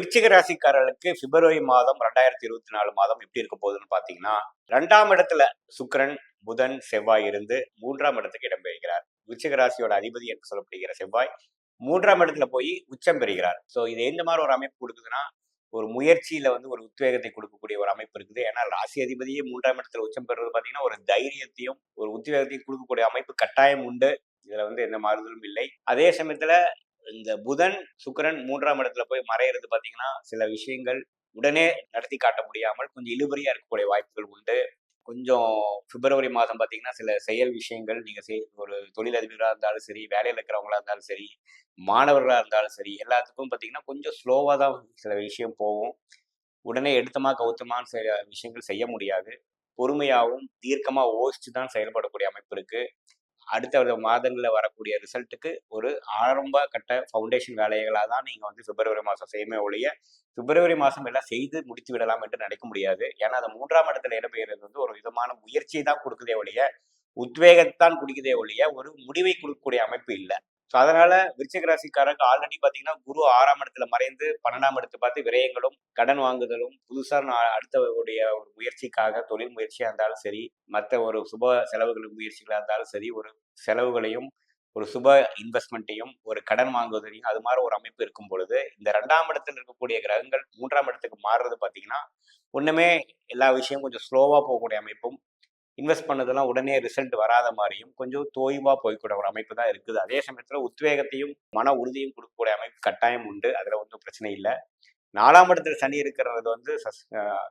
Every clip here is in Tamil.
விருச்சிக ராசிக்காரர்களுக்கு பிப்ரவரி மாதம் ரெண்டாயிரத்தி இருபத்தி நாலு மாதம் எப்படி இருக்க போகுதுன்னு பார்த்தீங்கன்னா ரெண்டாம் இடத்துல சுக்கிரன் புதன் செவ்வாய் இருந்து மூன்றாம் இடத்துக்கு இடம்பெறுகிறார் விருச்சிக ராசியோட அதிபதி என்று சொல்லப்படுகிற செவ்வாய் மூன்றாம் இடத்துல போய் உச்சம் பெறுகிறார். ஸோ இது எந்த மாதிரி ஒரு அமைப்பு கொடுக்குதுன்னா ஒரு முயற்சியில வந்து ஒரு உத்வேகத்தை கொடுக்கக்கூடிய ஒரு அமைப்பு இருக்குது. ஏன்னா ராசி அதிபதியே மூன்றாம் இடத்துல உச்சம் பெறுவது பார்த்தீங்கன்னா ஒரு தைரியத்தையும் ஒரு உத்வேகத்தையும் கொடுக்கக்கூடிய அமைப்பு கட்டாயம் உண்டு. இதுல வந்து எந்த மாறுதலும் இல்லை. அதே சமயத்துல இந்த புதன் சுக்கிரன் மூன்றாம் இடத்துல போய் மறையிறது பாத்தீங்கன்னா சில விஷயங்கள் உடனே நடத்தி காட்ட முடியாமல் கொஞ்சம் இழுபறியா இருக்கக்கூடிய வாய்ப்புகள் உண்டு. கொஞ்சம் பிப்ரவரி மாதம் பார்த்தீங்கன்னா சில செயல் விஷயங்கள் நீங்கள் செய் ஒரு தொழிலதிபராக இருந்தாலும் சரி வேலையில் இருக்கிறவங்களா இருந்தாலும் சரி மாணவர்களாக இருந்தாலும் சரி எல்லாத்துக்கும் பார்த்தீங்கன்னா கொஞ்சம் ஸ்லோவாக தான் சில விஷயம் போகும். உடனே எடுத்தமா கவுத்தமான்னு சில விஷயங்கள் செய்ய முடியாது. பொறுமையாகவும் தீர்க்கமாக ஓசிச்சு தான் செயல்படக்கூடிய அமைப்பு இருக்குது அடுத்த மாதங்களில் வரக்கூடிய ரிசல்ட்டுக்கு ஒரு ஆரம்ப கட்ட ஃபவுண்டேஷன் வேலைகளாக தான் நீங்கள் வந்து பிப்ரவரி மாதம் செய்யுமே ஒழிய பிப்ரவரி மாதம் எல்லாம் செய்து முடித்து விடலாம் என்று நினைக்க முடியாது. ஏன்னா அது மூன்றாம் இடத்துல இடம்பெயர்றது வந்து ஒரு விதமான முயற்சியை தான் கொடுக்குதே ஒழிய உத்வேகத்தான் குடிக்குதே ஒழிய ஒரு முடிவை கொடுக்கக்கூடிய அமைப்பு இல்லை. ஸோ அதனால விருச்சிக ராசிக்காரங்க ஆல்ரெடி பார்த்தீங்கன்னா குரு ஆறாம் இடத்துல மறைந்து பன்னெண்டாம் இடத்து பார்த்து விரயங்களும் கடன் வாங்குதலும் புதுசாக அடுத்தவருடைய ஒரு முயற்சிக்காக தொழில் முயற்சியாக இருந்தாலும் சரி மற்ற ஒரு சுப செலவுகள் முயற்சிகளாக இருந்தாலும் சரி ஒரு செலவுகளையும் ஒரு சுப இன்வெஸ்ட்மெண்ட்டையும் ஒரு கடன் வாங்குவதையும் அது மாதிரி ஒரு அமைப்பு இருக்கும் பொழுது இந்த ரெண்டாம் இடத்துல இருக்கக்கூடிய கிரகங்கள் மூன்றாம் இடத்துக்கு மாறுறது பார்த்தீங்கன்னா ஒன்றுமே எல்லா விஷயம் கொஞ்சம் ஸ்லோவாக போகக்கூடிய அமைப்பும் இன்வெஸ்ட் பண்ணதெல்லாம் உடனே ரிசல்ட் வராத மாதிரியும் கொஞ்சம் தோய்வாக போய்க்கூட ஒரு அமைப்பு தான் இருக்குது. அதே சமயத்தில் உத்வேகத்தையும் மன உறுதியும் கொடுக்கக்கூடிய அமைப்பு கட்டாயம் உண்டு. அதில் ஒன்றும் பிரச்சனை இல்லை. நாலாம் இடத்துல சனி இருக்கிறது வந்து சஸ்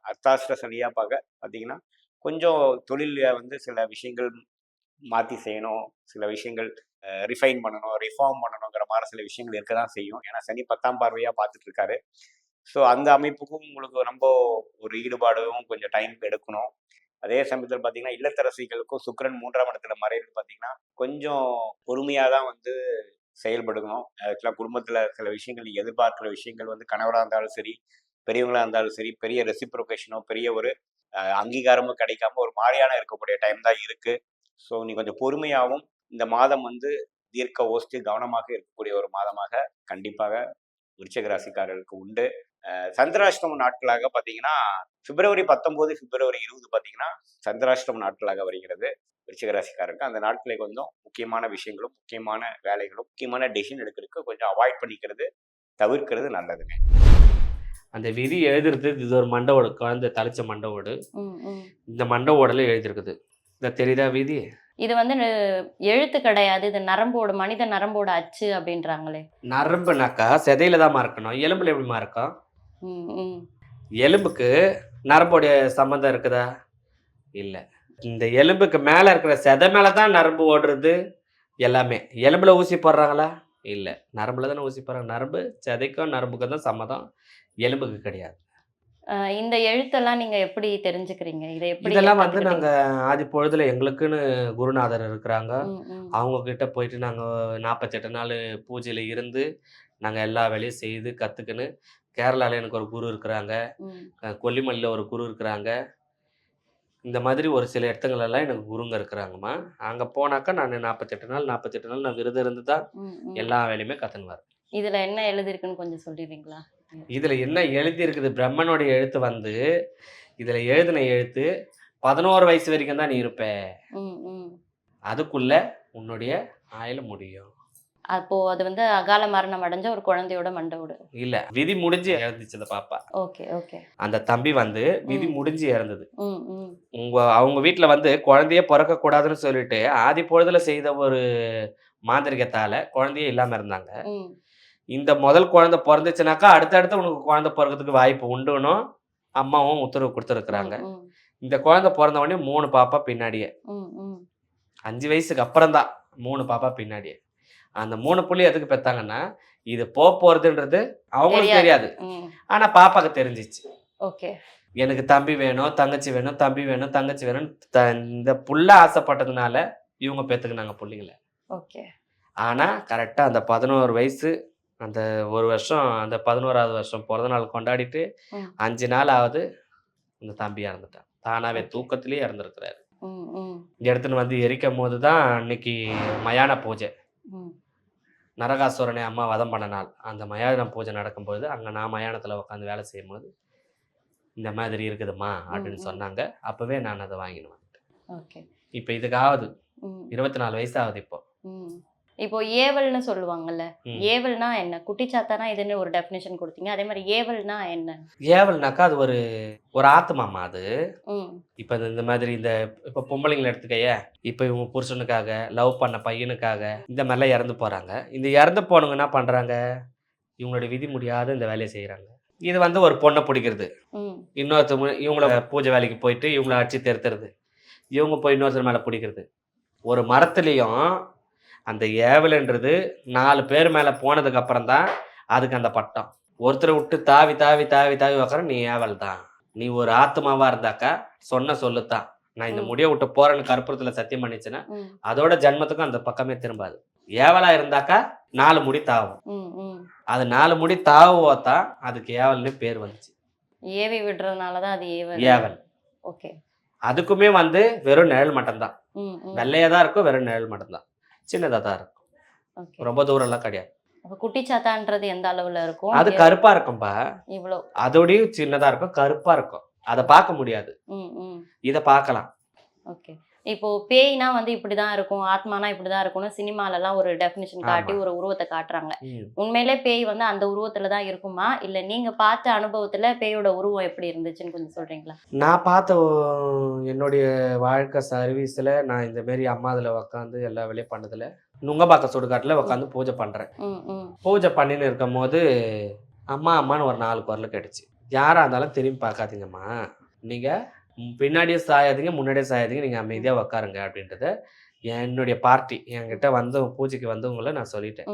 அர்த்தாஸ்திர சனியாக பார்க்க பார்த்தீங்கன்னா கொஞ்சம் தொழிலில் வந்து சில விஷயங்கள் மாற்றி செய்யணும். சில விஷயங்கள் ரிஃபைன் பண்ணணும் ரிஃபார்ம் பண்ணணுங்கிற மாதிரி சில விஷயங்கள் இருக்க தான் செய்யும். ஏன்னா சனி பத்தாம் பார்வையாக பார்த்துட்டு இருக்காரு ஸோ அந்த அமைப்புக்கும் உங்களுக்கு ரொம்ப ஒரு ஈடுபாடும் கொஞ்சம் டைம் எடுக்கணும். அதே சமயத்தில் பார்த்தீங்கன்னா இல்லத்தரசிகளுக்கும் சுக்கரன் மூன்றாம் இடத்துல மறைறது பார்த்தீங்கன்னா கொஞ்சம் பொறுமையாக தான் வந்து செயல்படுக்கணும் ஆக்சுவலாக குடும்பத்தில் சில விஷயங்கள் நீங்கள் எதிர்பார்க்குற விஷயங்கள் வந்து கணவராக இருந்தாலும் சரி பெரியவங்களாக இருந்தாலும் சரி பெரிய ரெசிப்ரோகேஷனோ பெரிய ஒரு அங்கீகாரமும் கிடைக்காம ஒரு மாதிரியான இருக்கக்கூடிய டைம் தான் இருக்கு. ஸோ நீ கொஞ்சம் பொறுமையாகவும் இந்த மாதம் வந்து தீர்க்க ஓஸ்ட்டு கவனமாக இருக்கக்கூடிய ஒரு மாதமாக கண்டிப்பாக விருச்சக ராசிக்காரர்களுக்கு உண்டு. சந்திராஷ்டம நாட்களாக பார்த்தீங்கன்னா பிப்ரவரி பத்தொம்போது பிப்ரவரி இருபது பார்த்தீங்கன்னா சந்திராஷ்டம நாட்களாக வருகிறது. விருச்சிக ராசிக்காரருக்கு. அந்த நாட்களை கொஞ்சம் முக்கியமான விஷயங்களும் முக்கியமான வேலைகளும் முக்கியமான டெசிஷன் எடுக்கிறதுக்கு கொஞ்சம் அவாய்ட் பண்ணிக்கிறது தவிர்க்கிறது நல்லதுங்க. அந்த விதி எழுதுறது இது ஒரு மண்டவோடு குழந்தை தலைச்ச மண்டவோடு இந்த மண்டவோடல எழுதிருக்குது. இந்த தெரியுதா விதி? இது வந்து எழுத்து கிடையாது. இது நரம்போட மனித நரம்போட அச்சு அப்படின்றாங்களே. நரம்புனாக்கா செதையில தான் இருக்கணும் எலும்புல எப்படிமா இருக்கும். எலும்புக்கு நரம்போடைய சம்மந்தம் இருக்குதா? இல்லை. இந்த எலும்புக்கு மேலே இருக்கிற செதை மேலே தான் நரம்பு ஓடுறது எல்லாமே. எலும்புல ஊசி போடுறாங்களா? இல்லை. நரம்புல தானே ஊசி போடுறாங்க. நரம்பு செதைக்கும் நரம்புக்கும் தான் சம்மதம். எலும்புக்கு கிடையாது. இந்த எழுத்தெல்லாம் நீங்க எப்படி தெரிஞ்சுக்கிறீங்க? இதை எப்படி இதெல்லாம் வந்து? நாங்கள் ஆதி பொழுதுல எங்களுக்குன்னு குருநாதர் இருக்கிறாங்க. அவங்க கிட்ட போயிட்டு நாங்கள் நாற்பத்தெட்டு நாள் பூஜையில் இருந்து நாங்கள் எல்லா வேலையும் செய்து கற்றுக்கின்னு கேரளாவில் எனக்கு ஒரு குரு இருக்கிறாங்க. கொல்லிமலையில் ஒரு குரு இருக்கிறாங்க. இந்த மாதிரி ஒரு சில இடத்துங்களெல்லாம் எனக்கு குருங்க இருக்கிறாங்கம்மா. அங்கே போனாக்கா நான் நாற்பத்தெட்டு நாள் நாற்பத்தெட்டு நாள் நான் விரதம் இருந்து தான். எல்லா வேலையுமே கற்றுன்னு இதுல என்ன எழுதிருக்குன்னு கொஞ்சம் சொல்லிடுறீங்களா? இதில் என்ன எழுதி இருக்குது பிரம்மனுடைய எழுத்து வந்து இதில் எழுதின எழுத்து பதினோரு வயசு வரைக்கும் தான் நீ இருப்ப. அதுக்குள்ள உன்னுடைய ஆயுள் முடியும். அப்போ அது வந்து அகால மரணம் அடைஞ்ச ஒரு குழந்தையோட மண்டோடு இல்ல விதி முடிஞ்சு இறந்துச்சு பாப்பா. Okay okay. அந்த தம்பி வந்து விதி. முடிஞ்சு இறந்தது. உங்க அவங்க வீட்ல வந்து குழந்தையே பிறக்க கூடாதுன்னு சொல்லிட்டு ஆதி பொழுதுல செய்த ஒரு மாந்திரிகத்தால குழந்தையே இல்லாம இருந்தாங்க. இந்த முதல் குழந்தை பிறந்துச்சுனாக்கா அடுத்தடுத்து உனக்கு குழந்தை பிறக்கிறதுக்கு வாய்ப்பு உண்டுனும் அம்மாவும் உத்தரவு கொடுத்துருக்குறாங்க. இந்த குழந்தை பிறந்த உடனே மூணு பாப்பா பின்னாடியே. அஞ்சு வயசுக்கு அப்புறம் தான் மூணு பாப்பா பின்னாடியே. அந்த மூணு புள்ளி எதுக்கு பெத்தாங்கன்னா இது போக போறதுன்றது அவங்களுக்கு தெரியாது. ஆனா பாப்பாக்கு தெரிஞ்சிச்சு. ஓகே. எனக்கு தம்பி வேணும் தங்கச்சி வேணும் தம்பி வேணும் தங்கச்சி வேணும். இந்த புள்ள ஆசைப்பட்டதுனால இவங்க பெத்துக்கினாங்க புள்ளைங்கள. ஓகே. ஆனா கரெக்டா அந்த பதினோரு வயசு அந்த ஒரு வருஷம் அந்த பதினோராவது வருஷம் பிறந்த நாள் கொண்டாடிட்டு. அஞ்சு நாள் ஆகுது இந்த தம்பி இறந்துட்டான். தானாவே. தூக்கத்திலேயே இறந்துருக்கிறாரு. எடுத்துன்னு வந்து எரிக்கும் போது தான் அன்னைக்கு மயான பூஜை. நரகாசுரனை அம்மா வதம் பண்ண நாள் அந்த மயான பூஜை நடக்கும்போது அங்கே நான் மயானத்தில் உட்காந்து வேலை செய்யும்போது இந்த மாதிரி இருக்குதும்மா அப்படின்னு. சொன்னாங்க. அப்போவே நான் அதை வாங்கினேன் ஓகே. இப்போ இதுக்கு ஆகுது ம். இருபத்தி நாலு வயசு ஆகுது இப்போ. இப்போ ஏவல்னு சொல்லுவாங்கல்ல. ஏவல்னா என்ன? குட்டிச்சாத்தானா இதுன்னு ஒரு டெஃபினேஷன் கொடுத்தீங்க. அதே மாதிரி ஏவல்னா என்ன? ஏவல்னாக்கா அது ஒரு ஒரு ஆத்மாமா அது. இப்போ இந்த மாதிரி இந்த இப்போ பொம்பளைங்களை எடுத்துக்கைய இப்போ இவங்க புருஷனுக்காக லவ் பண்ண பையனுக்காக இந்த மாதிரிலாம் இறந்து போகிறாங்க இந்த இறந்து போனவங்க என்ன பண்ணுறாங்க இவங்களோட விதி முடியாத இந்த வேலையை செய்கிறாங்க இது வந்து ஒரு பொண்ணை பிடிக்கிறது. இன்னொருத்தவங்க இவங்கள பூஜை வேலைக்கு போயிட்டு இவங்கள அடிச்சு தெருத்துறது. இவங்க போய் இன்னொருத்தர் மேலே பிடிக்கிறது. ஒரு மரத்துலேயும் அந்த ஏவல்ன்றது நாலு பேர் மேலே போனதுக்கு அப்புறம் தான் அதுக்கு அந்த பட்டம். ஒருத்தரை விட்டு தாவி தாவி தாவி தாவி உக்கார நீ ஏவல் தான். நீ ஒரு ஆத்மாவா இருந்தாக்கா சொன்ன சொல்லுத்தான் நான் இந்த. முடிய விட்டு போறேன்னு கற்பூரத்துல சத்தியம் பண்ணிச்சுன்னா அதோட ஜன்மத்துக்கும் அந்த பக்கமே திரும்பாது. ஏவலா இருந்தாக்கா நாலு முடி தாவும். அது நாலு முடி தாவுவோத்தான் அதுக்கு ஏவல்னு பேர் வந்துச்சு. ஏவி விடுறதுனால தான் அது ஏவல். ஏவல். ஓகே. அதுக்குமே வந்து வெறும் நிழல் மட்டும்தான். வெள்ளையா தான் இருக்கும் வெறும் நிழல் மட்டும்தான். சின்னதா தான் இருக்கும். ரொம்ப தூரம்லாம் கிடையாது. அப்ப குட்டிச்சாத்தான்றது எந்த அளவுல இருக்கும்? அது கருப்பா இருக்கும்பா. இவ்வளோ அதோடயும் சின்னதா இருக்கும் கருப்பா இருக்கும். அதை பார்க்க முடியாது. ம் ம். இதை பார்க்கலாம். ஓகே. இப்போ பேய்னா வந்து இப்படிதான் இருக்கும் ஆத்மானா இப்படிதான் இருக்கும்னு சினிமால எல்லாம் ஒரு டெஃபினிஷன் காட்டி. ஒரு உருவத்தை காட்டுறாங்க. உண்மையிலே பேய் வந்து அந்த உருவத்துல தான் இருக்குமா? இல்ல நீங்க பார்த்த அனுபவத்துல பேயோட உருவம் எப்படி இருந்துச்சுன்னு கொஞ்சம் சொல்றீங்களா? நான் பார்த்த என்னுடைய வாழ்க்கை சர்வீஸில் நான் இந்த மாரி அம்மா அதில் உக்காந்து எல்லா வேலையும் பண்ணதில் நுங்கம்பாக்கம் சுடுகாட்டில் உட்காந்து பூஜை பண்ணுறேன் பூஜை பண்ணின்னு இருக்கும் போது அம்மா அம்மான்னு ஒரு நாலு குரல் கேட்டுச்சு. யாராக இருந்தாலும் திரும்பி பார்க்காதீங்கம்மா. நீங்கள் பின்னாடியே சாயாதீங்க முன்னாடியே சாயாதீங்க நீங்கள் அமைதியாக உக்காருங்க அப்படின்றத என்னுடைய பார்ட்டி என்கிட்ட வந்த பூஜைக்கு வந்தவங்கள நான் சொல்லிட்டேன்.